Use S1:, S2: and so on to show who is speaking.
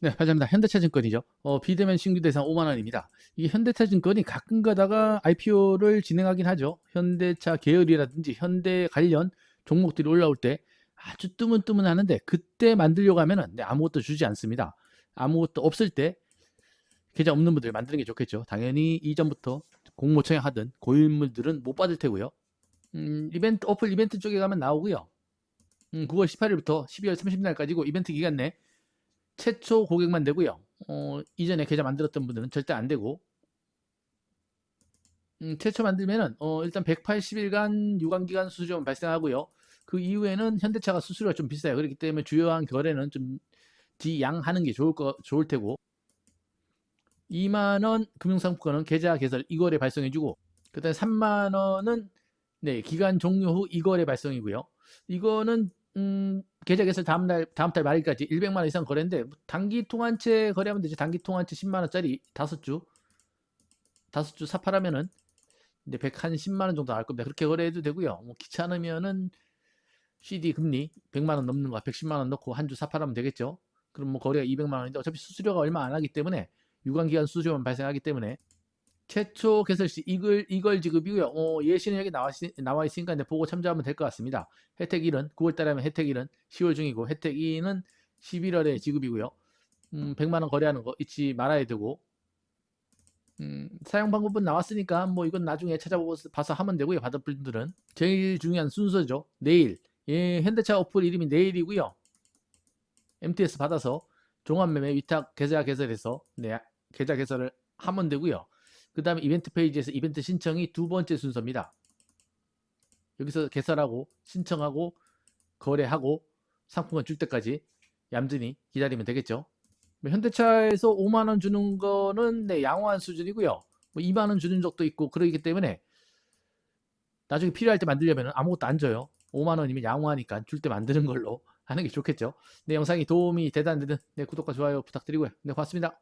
S1: 네, 감사합니다. 현대차증권이죠. 어, 비대면 신규 대상 5만 원입니다. 이게 현대차증권이 가끔 가다가 IPO를 진행하긴 하죠. 현대차 계열이라든지 현대 관련 종목들이 올라올 때 아주 뜨문뜨문 하는데 그때 만들려고 하면은 네, 아무것도 주지 않습니다. 아무것도 없을 때 계좌 없는 분들 만드는 게 좋겠죠. 당연히 이전부터 공모 청약하던 고인물들은 못 받을 테고요. 음, 이벤트 어플 이벤트 쪽에 가면 나오고요. 음, 9월 18일부터 12월 30일까지고 이벤트 기간 내 최초 고객만 되고요. 어, 이전에 계좌 만들었던 분들은 절대 안 되고 음, 최초 만들면은 어, 일단 180일간 유관기간 수수료는 발생하고요. 그 이후에는 현대차가 수수료가 좀 비싸요. 그렇기 때문에 주요한 거래는 좀 지양하는 게 좋을 거 좋을 테고 2만 원 금융상품권은 계좌 개설 2거래 발송해주고 그다음에 3만 원은 네 기간 종료 후 2거래 발송이고요. 이거는 음, 계좌 개설 다음 달 다음 달 말일까지 100만 원 이상 거래인데 단기 통환채 거래하면 되죠. 단기 통환채 10만 원짜리 다섯 주 다섯 주 사팔하면은 이제 110만 원 정도 나올 겁니다. 그렇게 거래해도 되고요. 뭐 귀찮으면은 CD 금리 100만 원 넘는 거 110만 원 넣고 한 주 사팔하면 되겠죠. 그럼 뭐 거래가 200만 원인데 어차피 수수료가 얼마 안 하기 때문에 유관기간 수수료만 발생하기 때문에 최초 개설 시 이걸 이걸 지급이고요. 어, 예시는 여기 나와, 있- 나와 있으니까 이제 보고 참조하면 될 것 같습니다. 혜택 1은 9월 달에 하면 혜택 1은 10월 중이고 혜택 2는 11월에 지급이고요. 음, 100만 원 거래하는 거 잊지 말아야 되고 음, 사용 방법은 나왔으니까 뭐 이건 나중에 찾아보고 봐서 하면 되고요. 받을 분들은 제일 중요한 순서죠. 내일 예, 현대차 어플 이름이 내일이고요. MTS 받아서 종합매매 위탁 계좌 개설해서 네, 계좌 개설을 하면 되고요. 그 다음에 이벤트 페이지에서 이벤트 신청이 두 번째 순서입니다. 여기서 개설하고 신청하고 거래하고 상품권 줄 때까지 얌전히 기다리면 되겠죠. 뭐 현대차에서 5만 원 주는 거는 네, 양호한 수준이고요. 뭐 2만 원 주는 적도 있고 그러기 때문에 나중에 필요할 때 만들려면 아무것도 안 줘요. 5만 원이면 양호하니까 줄 때 만드는 걸로 하는 게 좋겠죠. 네, 영상이 도움이 되다는 네, 구독과 좋아요 부탁드리고요. 네, 고맙습니다.